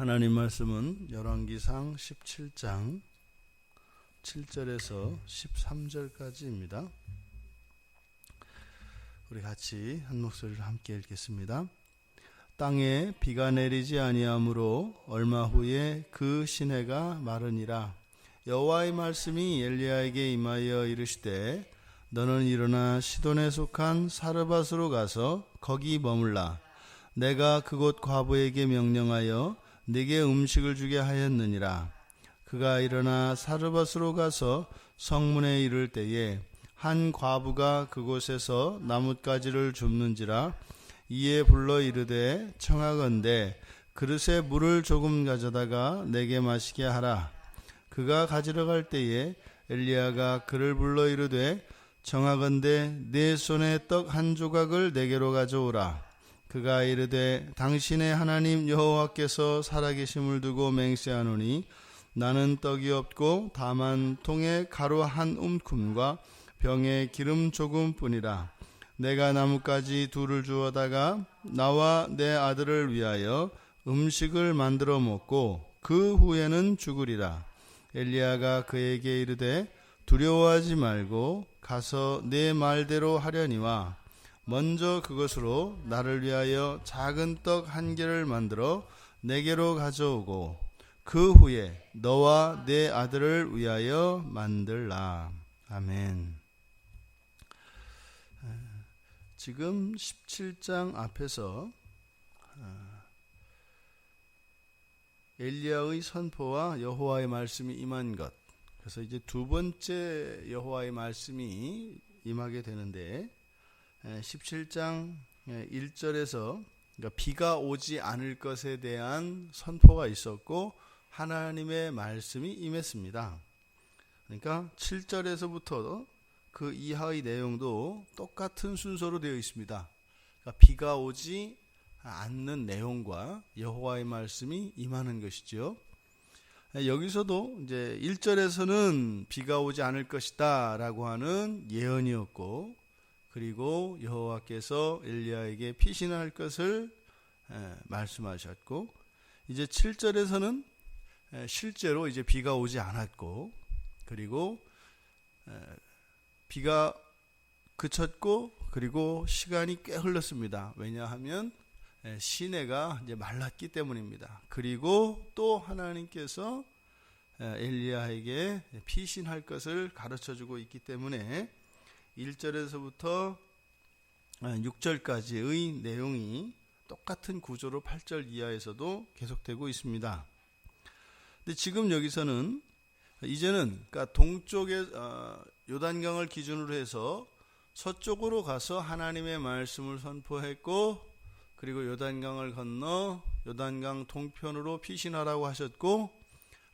하나님 말씀은 열왕기상 17장 7절에서 13절까지입니다. 우리 같이 한 목소리로 함께 읽겠습니다. 땅에 비가 내리지 아니하므로 얼마 후에 그 시내가 마르니라 여호와의 말씀이 엘리야에게 임하여 이르시되 너는 일어나 시돈에 속한 사르밧으로 가서 거기 머물라 내가 그곳 과부에게 명령하여 네게 음식을 주게 하였느니라 그가 일어나 사르밧으로 가서 성문에 이를 때에 한 과부가 그곳에서 나뭇가지를 줍는지라 이에 불러 이르되 청하건대 그릇에 물을 조금 가져다가 내게 마시게 하라 그가 가지러 갈 때에 엘리야가 그를 불러 이르되 정하건대 내 손에 떡 한 조각을 내게로 가져오라. 그가 이르되 당신의 하나님 여호와께서 살아계심을 두고 맹세하노니 나는 떡이 없고 다만 통에 가루 한 움큼과 병에 기름 조금뿐이라. 내가 나뭇가지 둘을 주어다가 나와 내 아들을 위하여 음식을 만들어 먹고 그 후에는 죽으리라. 엘리야가 그에게 이르되 두려워하지 말고 가서 내 말대로 하려니와 먼저 그것으로 나를 위하여 작은 떡 한 개를 만들어 내게로 가져오고 그 후에 너와 내 아들을 위하여 만들라. 아멘. 지금 17장 앞에서 엘리야의 선포와 여호와의 말씀이 임한 것. 그래서 이제 두 번째 여호와의 말씀이 임하게 되는데 17장 1절에서 그러니까 비가 오지 않을 것에 대한 선포가 있었고 하나님의 말씀이 임했습니다. 그러니까 7절에서부터 그 이하의 내용도 똑같은 순서로 되어 있습니다. 그러니까 비가 오지 않는 내용과 여호와의 말씀이 임하는 것이죠. 여기서도 이제 1절에서는 비가 오지 않을 것이다라고 하는 예언이었고 그리고 여호와께서 엘리야에게 피신할 것을 말씀하셨고 이제 7절에서는 실제로 이제 비가 오지 않았고 그리고 비가 그쳤고 그리고 시간이 꽤 흘렀습니다. 왜냐하면 예, 시내가 이제 말랐기 때문입니다. 그리고 또 하나님께서 예, 엘리야에게 피신할 것을 가르쳐 주고 있기 때문에 1절에서부터 6절까지의 아, 내용이 똑같은 구조로 8절 이하에서도 계속되고 있습니다. 근데 지금 여기서는 이제는 그러니까 동쪽의 어, 요단강을 기준으로 해서 서쪽으로 가서 하나님의 말씀을 선포했고 그리고 요단강을 건너 요단강 동편으로 피신하라고 하셨고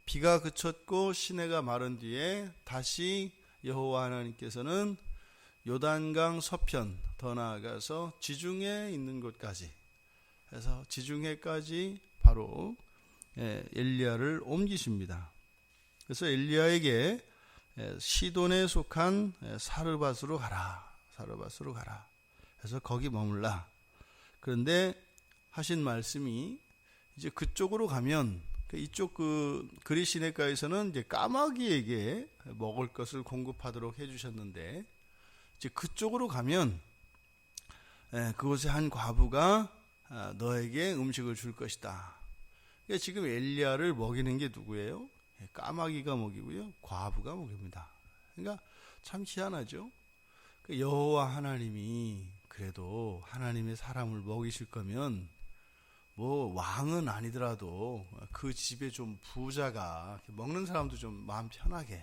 비가 그쳤고 시내가 마른 뒤에 다시 여호와 하나님께서는 요단강 서편 더 나아가서 지중해 있는 곳까지 해서 지중해까지 바로 예, 엘리야를 옮기십니다. 그래서 엘리야에게 예, 시돈에 속한 예, 사르밧으로 가라. 사르밧으로 가라. 그래서 거기 머물라. 그런데 하신 말씀이 이제 그쪽으로 가면 그 이쪽 그 그리 시내가에서는 이제 까마귀에게 먹을 것을 공급하도록 해주셨는데 이제 그쪽으로 가면 예, 그곳에 한 과부가 아, 너에게 음식을 줄 것이다. 그러니까 지금 엘리야를 먹이는 게 누구예요? 예, 까마귀가 먹이고요, 과부가 먹입니다. 그러니까 참 희한하죠. 그 여호와 하나님이 그래도 하나님의 사람을 먹이실 거면 뭐 왕은 아니더라도 그 집에 좀 부자가 먹는 사람도 좀 마음 편하게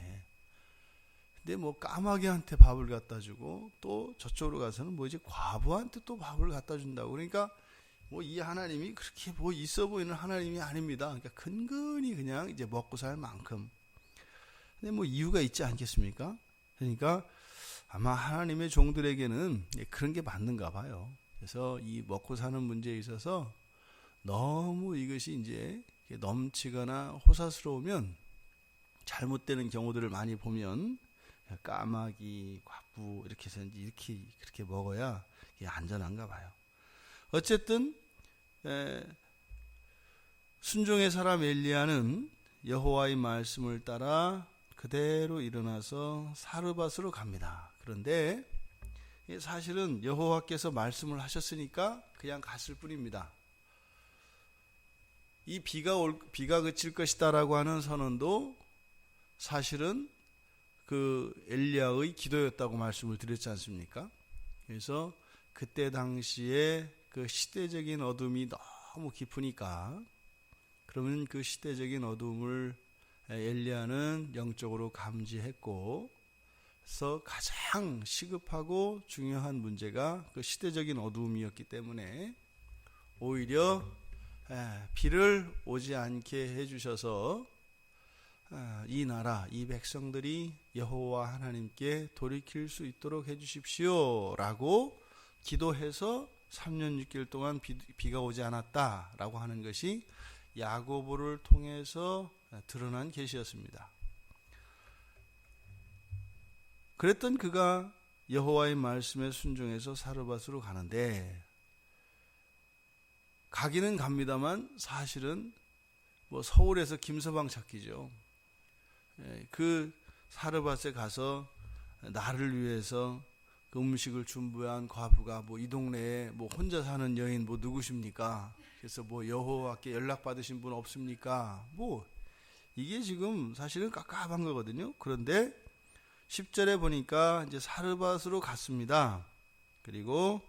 근데 뭐 까마귀한테 밥을 갖다 주고 또 저쪽으로 가서는 뭐 이제 과부한테 또 밥을 갖다 준다고 그러니까 뭐 이 하나님이 그렇게 뭐 있어 보이는 하나님이 아닙니다. 그러니까 근근히 그냥 이제 먹고 살 만큼. 근데 뭐 이유가 있지 않겠습니까? 그러니까 아마 하나님의 종들에게는 그런 게 맞는가 봐요. 그래서 이 먹고 사는 문제에 있어서 너무 이것이 이제 넘치거나 호사스러우면 잘못되는 경우들을 많이 보면 까마귀, 과부 이렇게 해서 이렇게 그렇게 먹어야 안전한가 봐요. 어쨌든 순종의 사람 엘리야는 여호와의 말씀을 따라 그대로 일어나서 사르밧으로 갑니다. 그런데 사실은 여호와께서 말씀을 하셨으니까 그냥 갔을 뿐입니다. 이 비가 올 비가 그칠 것이다라고 하는 선언도 사실은 그 엘리야의 기도였다고 말씀을 드렸지 않습니까? 그래서 그때 당시에 그 시대적인 어둠이 너무 깊으니까 그러면 그 시대적인 어둠을 엘리야는 영적으로 감지했고 그래서 가장 시급하고 중요한 문제가 그 시대적인 어두움이었기 때문에 오히려 비를 오지 않게 해주셔서 이 나라, 이 백성들이 여호와 하나님께 돌이킬 수 있도록 해주십시오라고 기도해서 3년 6개월 동안 비, 가 오지 않았다라고 하는 것이 야고보를 통해서 드러난 계시였습니다. 그랬던 그가 여호와의 말씀에 순종해서 사르밧으로 가는데 가기는 갑니다만 사실은 뭐 서울에서 김서방 찾기죠. 예, 그 사르밧에 가서 나를 위해서 그 음식을 준비한 과부가 뭐 이 동네에 뭐 혼자 사는 여인 뭐 누구십니까? 그래서 뭐 여호와께 연락 받으신 분 없습니까? 뭐 이게 지금 사실은 깝깝한 거거든요. 그런데 10절에 보니까 이제 사르밧으로 갔습니다. 그리고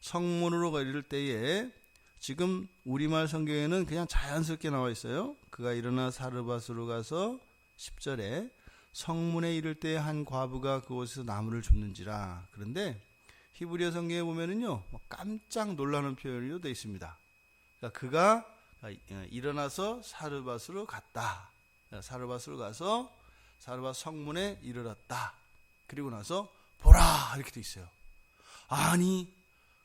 성문으로 이를 때에 지금 우리말 성경에는 그냥 자연스럽게 나와 있어요. 그가 일어나 사르밧으로 가서 10절에 성문에 이를 때 한 과부가 그곳에서 나무를 줍는지라. 그런데 히브리어 성경에 보면은요, 뭐 깜짝 놀라는 표현이 되어 있습니다. 그러니까 그가 일어나서 사르밧으로 갔다. 사르밧으로 가서 사르밧 성문에 이르렀다. 그리고 나서 보라 이렇게 돼 있어요. 아니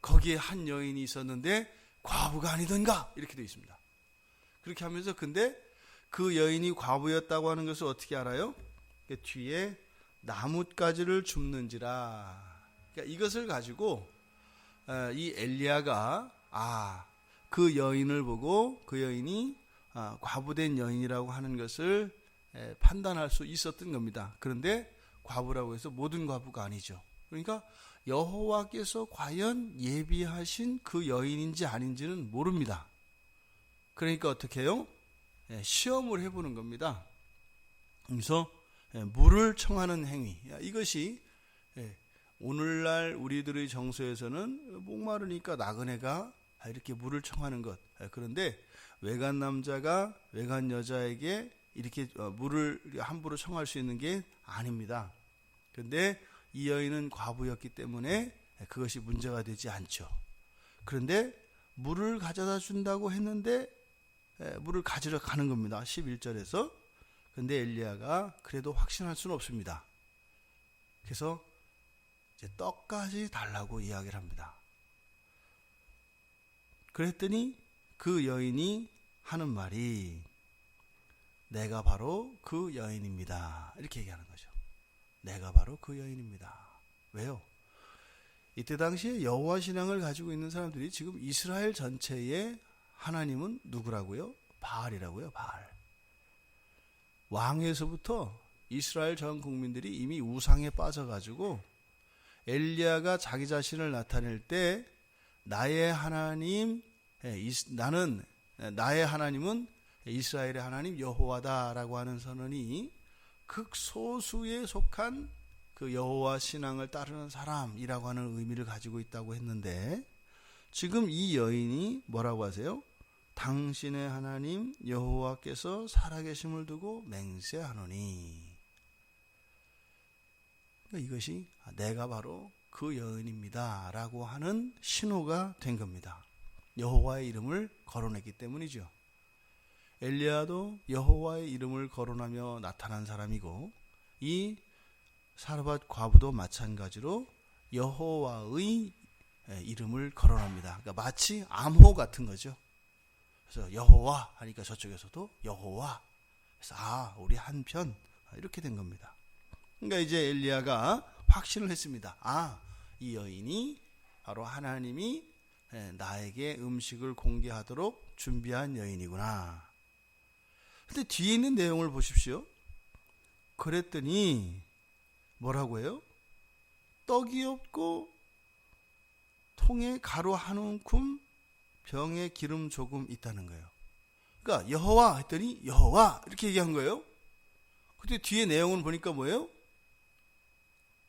거기에 한 여인이 있었는데 과부가 아니던가 이렇게 돼 있습니다. 그렇게 하면서 근데 그 여인이 과부였다고 하는 것을 어떻게 알아요? 그 뒤에 나뭇가지를 줍는지라. 그러니까 이것을 가지고 어, 이 엘리야가 아 그 여인을 보고 그 여인이 아, 과부된 여인이라고 하는 것을 판단할 수 있었던 겁니다. 그런데 과부라고 해서 모든 과부가 아니죠. 그러니까 여호와께서 과연 예비하신 그 여인인지 아닌지는 모릅니다. 그러니까 어떻게 해요? 시험을 해보는 겁니다. 그래서 물을 청하는 행위. 이것이 오늘날 우리들의 정서에서는 목마르니까 나그네가 이렇게 물을 청하는 것. 그런데 외간 남자가 외간 여자에게 이렇게 어, 물을 함부로 청할 수 있는 게 아닙니다. 그런데 이 여인은 과부였기 때문에 그것이 문제가 되지 않죠. 그런데 물을 가져다 준다고 했는데 물을 가지러 가는 겁니다. 11절에서. 근데 엘리야가 그래도 확신할 수는 없습니다. 그래서 이제 떡까지 달라고 이야기를 합니다. 그랬더니 그 여인이 하는 말이 내가 바로 그 여인입니다. 이렇게 얘기하는 거죠. 내가 바로 그 여인입니다. 왜요? 이때 당시에 여호와 신앙을 가지고 있는 사람들이 지금 이스라엘 전체의 하나님은 누구라고요? 바알이라고요. 바알. 왕에서부터 이스라엘 전 국민들이 이미 우상에 빠져가지고 엘리야가 자기 자신을 나타낼 때 나의 하나님 예, 나는 나의 하나님은 이스라엘의 하나님 여호와다라고 하는 선언이 극소수에 속한 그 여호와 신앙을 따르는 사람이라고 하는 의미를 가지고 있다고 했는데 지금 이 여인이 뭐라고 하세요? 당신의 하나님 여호와께서 살아계심을 두고 맹세하노니 그러니까 이것이 내가 바로 그 여인입니다라고 하는 신호가 된 겁니다. 여호와의 이름을 거론했기 때문이죠. 엘리야도 여호와의 이름을 거론하며 나타난 사람이고 이 사르밧 과부도 마찬가지로 여호와의 이름을 거론합니다. 그러니까 마치 암호 같은 거죠. 그래서 여호와 하니까 저쪽에서도 여호와. 그래서 아 우리 한편 이렇게 된 겁니다. 그러니까 이제 엘리야가 확신을 했습니다. 아 이 여인이 바로 하나님이 나에게 음식을 공개하도록 준비한 여인이구나. 근데 뒤에 있는 내용을 보십시오. 그랬더니 뭐라고 해요? 떡이 없고 통에 가루 한 움큼 병에 기름 조금 있다는 거예요. 그러니까 여호와 했더니 여호와 이렇게 얘기한 거예요. 근데 뒤에 내용을 보니까 뭐예요?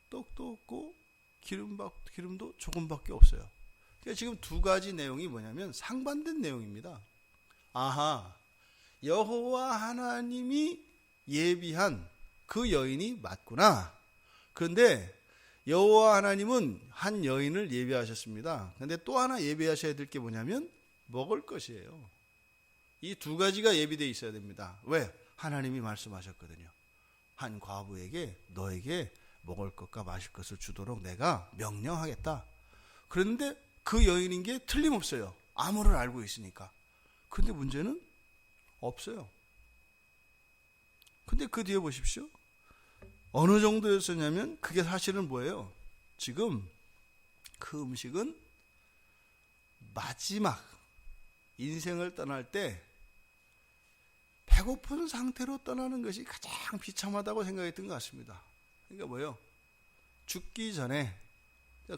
떡도 없고 기름 기름도 조금밖에 없어요. 그러니까 지금 두 가지 내용이 뭐냐면 상반된 내용입니다. 아하, 여호와 하나님이 예비한 그 여인이 맞구나. 그런데 여호와 하나님은 한 여인을 예비하셨습니다. 근데 또 하나 예비하셔야 될 게 뭐냐면 먹을 것이에요. 이 두 가지가 예비되어 있어야 됩니다. 왜? 하나님이 말씀하셨거든요. 한 과부에게 너에게 먹을 것과 마실 것을 주도록 내가 명령하겠다. 그런데 그 여인인 게 틀림없어요. 암호를 알고 있으니까. 근데 문제는 없어요. 근데 그 뒤에 보십시오. 어느 정도였었냐면 그게 사실은 뭐예요? 지금 그 음식은 마지막 인생을 떠날 때 배고픈 상태로 떠나는 것이 가장 비참하다고 생각했던 것 같습니다. 그러니까 뭐요? 죽기 전에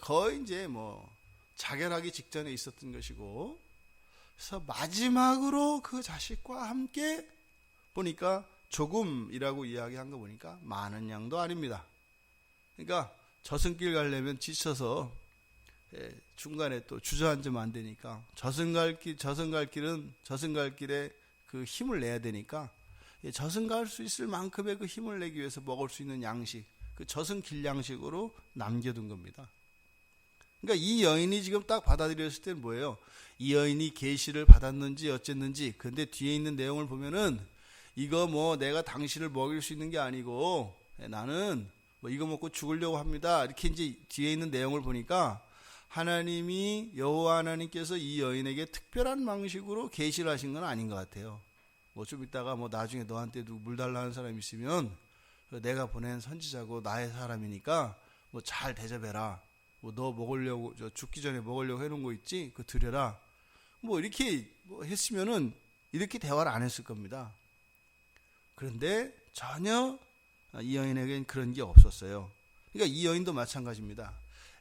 거의 이제 뭐 자결하기 직전에 있었던 것이고 그래서 마지막으로 그 자식과 함께 보니까 조금이라고 이야기한 거 보니까 많은 양도 아닙니다. 그러니까 저승길 가려면 지쳐서 예, 중간에 또 주저앉으면 안 되니까 저승 갈 길, 저승 갈 길은 저승 갈 길에 그 힘을 내야 되니까 예, 저승 갈 수 있을 만큼의 그 힘을 내기 위해서 먹을 수 있는 양식, 그 저승 길 양식으로 남겨둔 겁니다. 그러니까 이 여인이 지금 딱 받아들였을 때는 뭐예요? 이 여인이 계시를 받았는지 어쨌는지 근데 뒤에 있는 내용을 보면은 이거 뭐 내가 당신을 먹일 수 있는 게 아니고 예, 나는 뭐 이거 먹고 죽으려고 합니다. 이렇게 이제 뒤에 있는 내용을 보니까 하나님이 여호와 하나님께서 이 여인에게 특별한 방식으로 계시를 하신 건 아닌 것 같아요. 뭐좀 이따가 뭐 나중에 너한테 누구 물 달라는 사람 있으면 내가 보낸 선지자고 나의 사람이니까 뭐 잘 대접해라. 뭐 너 먹으려고 저 죽기 전에 먹으려고 해놓은 거 있지? 그 드려라. 뭐 이렇게 뭐 했으면은 이렇게 대화를 안 했을 겁니다. 그런데 전혀 이 여인에겐 그런 게 없었어요. 그러니까 이 여인도 마찬가지입니다.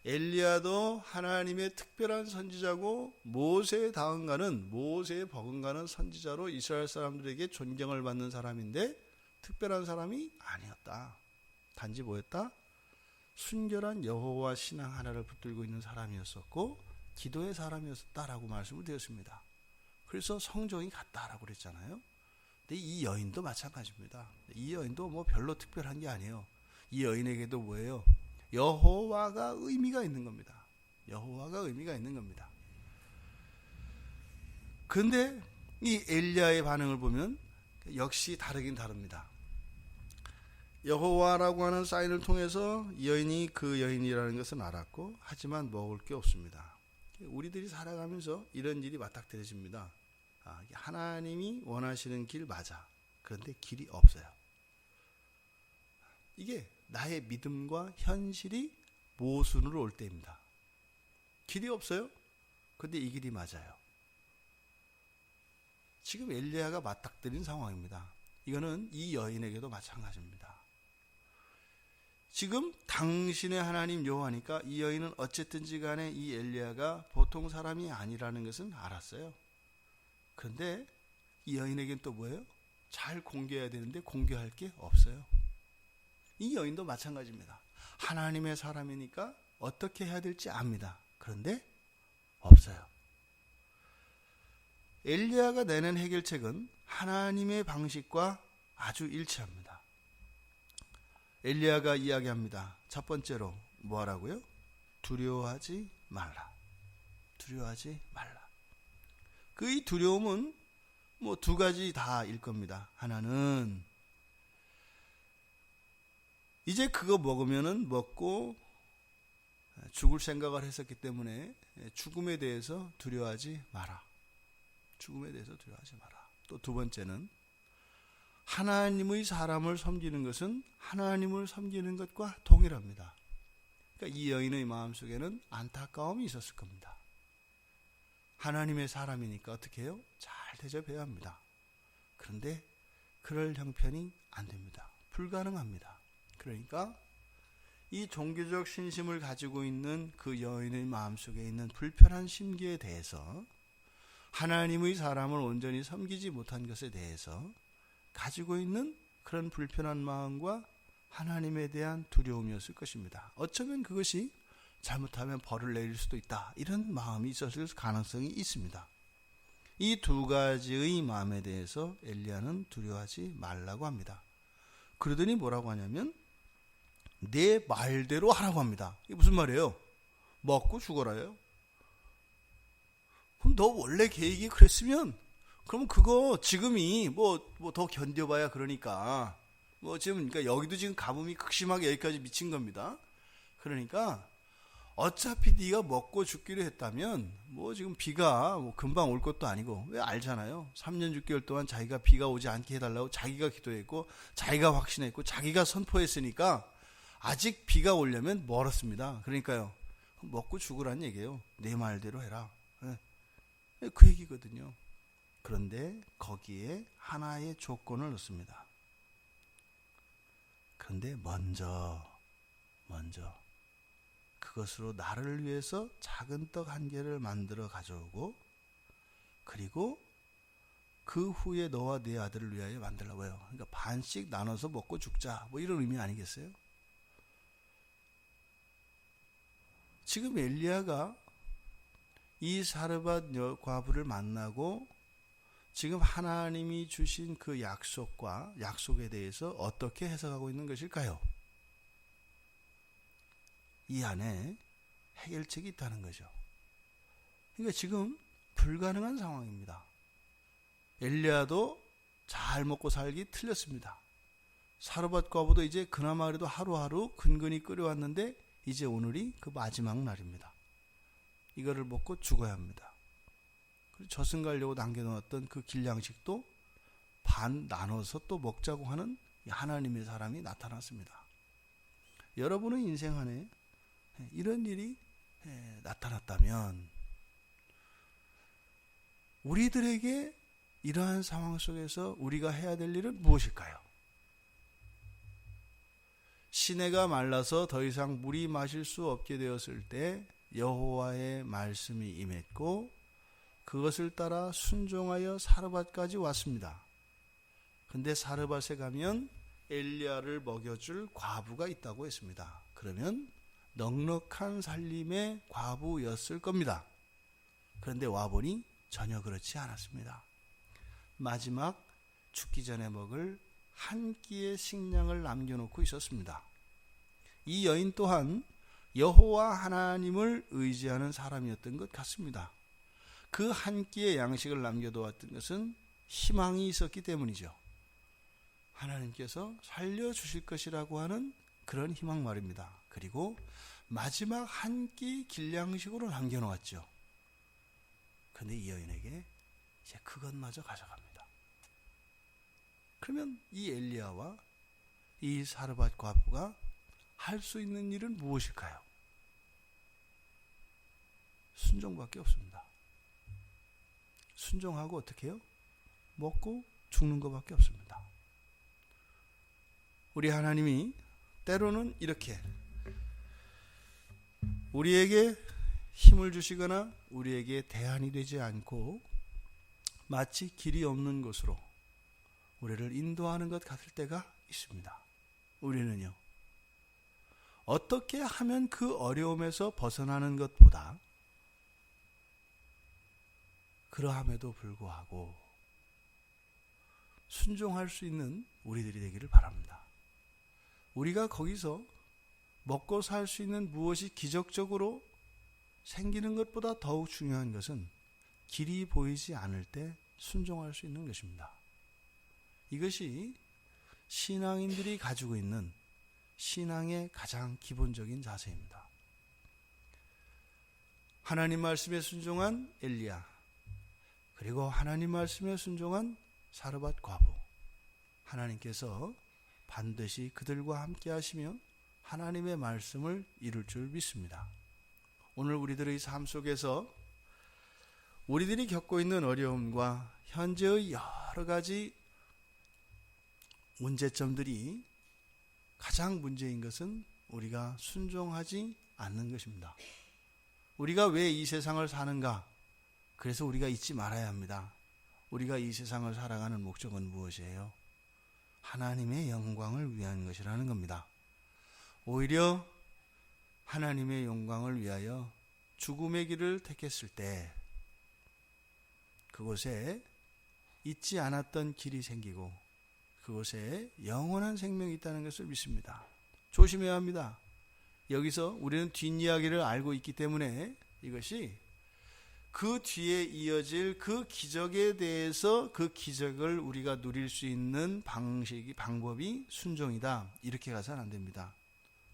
엘리야도 하나님의 특별한 선지자고 모세에 다음가는 모세에 버금가는 선지자로 이스라엘 사람들에게 존경을 받는 사람인데 특별한 사람이 아니었다. 단지 뭐였다? 순결한 여호와 신앙 하나를 붙들고 있는 사람이었었고 기도의 사람이었다라고 말씀을 드렸습니다. 그래서 성정이 같다라고 그랬잖아요. 근데 이 여인도 마찬가지입니다. 이 여인도 뭐 별로 특별한 게 아니에요. 이 여인에게도 뭐예요? 여호와가 의미가 있는 겁니다. 여호와가 의미가 있는 겁니다. 근데 이 엘리야의 반응을 보면 역시 다르긴 다릅니다. 여호와라고 하는 사인을 통해서 여인이 그 여인이라는 것은 알았고 하지만 먹을 게 없습니다. 우리들이 살아가면서 이런 일이 맞닥뜨려집니다. 아, 하나님이 원하시는 길 맞아. 그런데 길이 없어요. 이게 나의 믿음과 현실이 모순으로 올 때입니다. 길이 없어요? 근데 이 길이 맞아요. 지금 엘리야가 맞닥뜨린 상황입니다. 이거는 이 여인에게도 마찬가지입니다. 지금 당신의 하나님 여호와니까 이 여인은 어쨌든지 간에 이 엘리야가 보통 사람이 아니라는 것은 알았어요. 그런데 이 여인에겐 또 뭐예요? 잘 공개해야 되는데 공개할 게 없어요. 이 여인도 마찬가지입니다. 하나님의 사람이니까 어떻게 해야 될지 압니다. 그런데 없어요. 엘리야가 내는 해결책은 하나님의 방식과 아주 일치합니다. 엘리야가 이야기합니다. 첫 번째로 뭐 하라고요? 두려워하지 말라. 두려워하지 말라. 그 이 두려움은 뭐 두 가지 다일 겁니다. 하나는 이제 그거 먹으면은 먹고 죽을 생각을 했었기 때문에 죽음에 대해서 두려워하지 마라. 죽음에 대해서 두려워하지 마라. 또 두 번째는 하나님의 사람을 섬기는 것은 하나님을 섬기는 것과 동일합니다. 그러니까 이 여인의 마음속에는 안타까움이 있었을 겁니다. 하나님의 사람이니까 어떻게 해요? 잘 대접해야 합니다. 그런데 그럴 형편이 안 됩니다. 불가능합니다. 그러니까 이 종교적 신심을 가지고 있는 그 여인의 마음속에 있는 불편한 심기에 대해서 하나님의 사람을 온전히 섬기지 못한 것에 대해서 가지고 있는 그런 불편한 마음과 하나님에 대한 두려움이었을 것입니다. 어쩌면 그것이 잘못하면 벌을 내릴 수도 있다. 이런 마음이 있었을 가능성이 있습니다. 이 두 가지의 마음에 대해서 엘리야는 두려워하지 말라고 합니다. 그러더니 뭐라고 하냐면 내 말대로 하라고 합니다. 이게 무슨 말이에요? 먹고 죽어라요. 그럼 너 원래 계획이 그랬으면 그럼 그거 지금이 뭐 뭐 더 견뎌봐야 그러니까 뭐 지금 그러니까 여기도 지금 가뭄이 극심하게 여기까지 미친 겁니다. 그러니까 어차피 네가 먹고 죽기로 했다면 뭐 지금 비가 뭐 금방 올 것도 아니고 왜 알잖아요. 3년 6개월 동안 자기가 비가 오지 않게 해달라고 자기가 기도했고 자기가 확신했고 자기가 선포했으니까 아직 비가 오려면 멀었습니다. 그러니까요. 먹고 죽으란 얘기예요. 내 말대로 해라. 네. 그 얘기거든요. 그런데 거기에 하나의 조건을 넣습니다. 그런데 먼저 먼저 그것으로 나를 위해서 작은 떡 한 개를 만들어 가져오고 그리고 그 후에 너와 네 아들을 위하여 만들라고 해요. 그러니까 반씩 나눠서 먹고 죽자. 뭐 이런 의미 아니겠어요? 지금 엘리야가 이 사르밧 과부를 만나고 지금 하나님이 주신 그 약속과 약속에 대해서 어떻게 해석하고 있는 것일까요? 이 안에 해결책이 있다는 거죠. 그러니까 지금 불가능한 상황입니다. 엘리야도 잘 먹고 살기 틀렸습니다. 사르밧 과부도 이제 그나마 그래도 하루하루 근근히 끓여왔는데 이제 오늘이 그 마지막 날입니다. 이거를 먹고 죽어야 합니다. 그리고 저승 가려고 남겨놓았던 그 길양식도 반 나눠서 또 먹자고 하는 하나님의 사람이 나타났습니다. 여러분의 인생 안에 이런 일이 나타났다면 우리들에게 이러한 상황 속에서 우리가 해야 될 일은 무엇일까요? 시내가 말라서 더 이상 물이 마실 수 없게 되었을 때 여호와의 말씀이 임했고 그것을 따라 순종하여 사르밧까지 왔습니다. 근데 사르밧에 가면 엘리야를 먹여줄 과부가 있다고 했습니다. 그러면 넉넉한 살림의 과부였을 겁니다. 그런데 와보니 전혀 그렇지 않았습니다. 마지막 죽기 전에 먹을 한 끼의 식량을 남겨놓고 있었습니다. 이 여인 또한 여호와 하나님을 의지하는 사람이었던 것 같습니다. 그 한 끼의 양식을 남겨두었던 것은 희망이 있었기 때문이죠. 하나님께서 살려주실 것이라고 하는 그런 희망 말입니다. 그리고 마지막 한 끼 길양식으로 남겨놓았죠. 근데 이 여인에게 이제 그것마저 가져갑니다. 그러면 이 엘리야와 이 사르밧 과부가 할 수 있는 일은 무엇일까요? 순종밖에 없습니다. 순종하고 어떻게 해요? 먹고 죽는 것밖에 없습니다. 우리 하나님이 때로는 이렇게 우리에게 힘을 주시거나 우리에게 대안이 되지 않고 마치 길이 없는 곳으로 우리를 인도하는 것 같을 때가 있습니다. 우리는요, 어떻게 하면 그 어려움에서 벗어나는 것보다 그러함에도 불구하고 순종할 수 있는 우리들이 되기를 바랍니다. 우리가 거기서 먹고 살 수 있는 무엇이 기적적으로 생기는 것보다 더욱 중요한 것은 길이 보이지 않을 때 순종할 수 있는 것입니다. 이것이 신앙인들이 가지고 있는 신앙의 가장 기본적인 자세입니다. 하나님 말씀에 순종한 엘리야, 그리고 하나님 말씀에 순종한 사르밧 과부, 하나님께서 반드시 그들과 함께 하시며 하나님의 말씀을 이룰 줄 믿습니다. 오늘 우리들의 삶 속에서 우리들이 겪고 있는 어려움과 현재의 여러 가지 문제점들이 가장 문제인 것은 우리가 순종하지 않는 것입니다. 우리가 왜 이 세상을 사는가? 그래서 우리가 잊지 말아야 합니다. 우리가 이 세상을 살아가는 목적은 무엇이에요? 하나님의 영광을 위한 것이라는 겁니다. 오히려 하나님의 영광을 위하여 죽음의 길을 택했을 때 그곳에 잊지 않았던 길이 생기고 그곳에 영원한 생명이 있다는 것을 믿습니다. 조심해야 합니다. 여기서 우리는 뒷이야기를 알고 있기 때문에 이것이 그 뒤에 이어질 그 기적에 대해서 그 기적을 우리가 누릴 수 있는 방식이 방법이 순종이다. 이렇게 가서는 안 됩니다.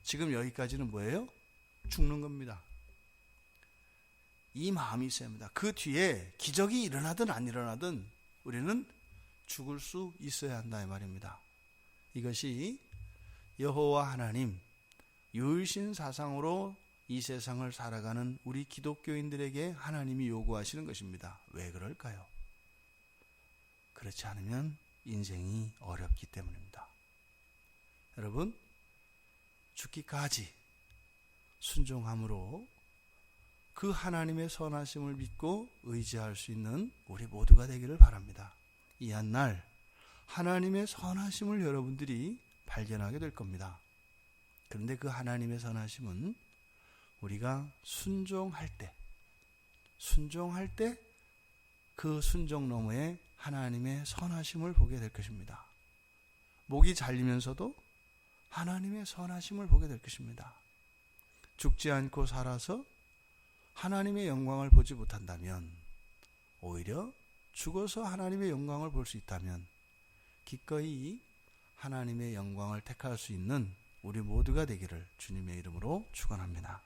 지금 여기까지는 뭐예요? 죽는 겁니다. 이 마음이 있어야 합니다. 그 뒤에 기적이 일어나든 안 일어나든 우리는 죽을 수 있어야 한다 이 말입니다. 이것이 여호와 하나님 유일신 사상으로 이 세상을 살아가는 우리 기독교인들에게 하나님이 요구하시는 것입니다. 왜 그럴까요? 그렇지 않으면 인생이 어렵기 때문입니다. 여러분, 죽기까지 순종함으로 그 하나님의 선하심을 믿고 의지할 수 있는 우리 모두가 되기를 바랍니다. 이 한 날 하나님의 선하심을 여러분들이 발견하게 될 겁니다. 그런데 그 하나님의 선하심은 우리가 순종할 때, 순종할 때 그 순종 너머에 하나님의 선하심을 보게 될 것입니다. 목이 잘리면서도 하나님의 선하심을 보게 될 것입니다. 죽지 않고 살아서 하나님의 영광을 보지 못한다면 오히려 죽어서 하나님의 영광을 볼 수 있다면 기꺼이 하나님의 영광을 택할 수 있는 우리 모두가 되기를 주님의 이름으로 축원합니다.